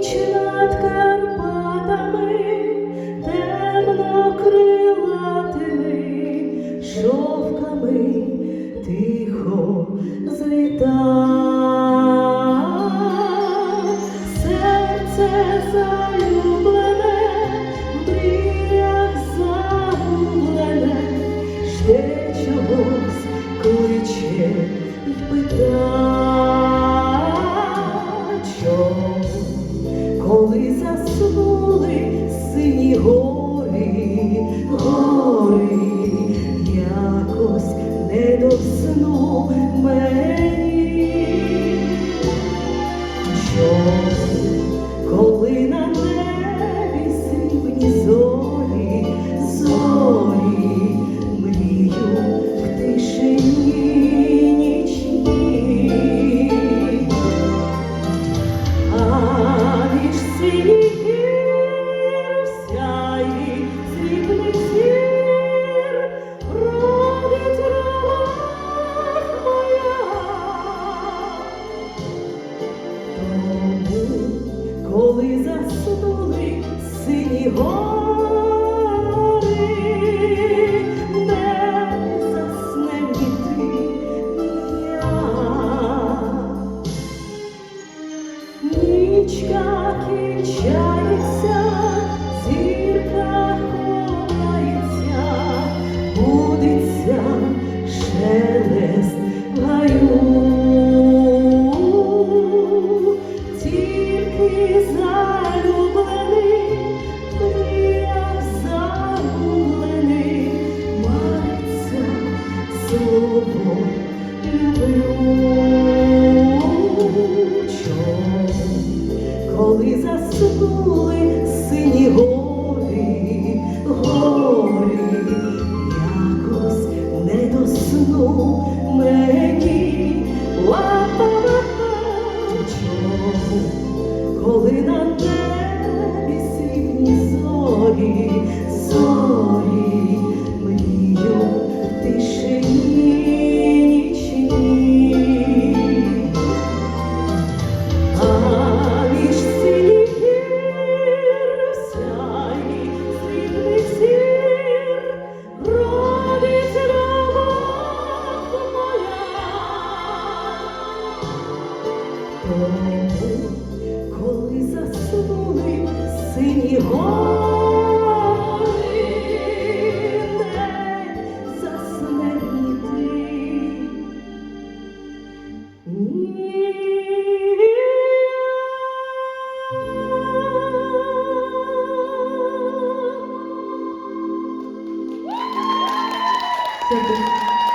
Krishna. коли заснули сині гори, гори, якось не до сну мені. Чому коли заснули сині гори. горі, горі, якось не до мені лапа, коли на те. сині гори не засне ні.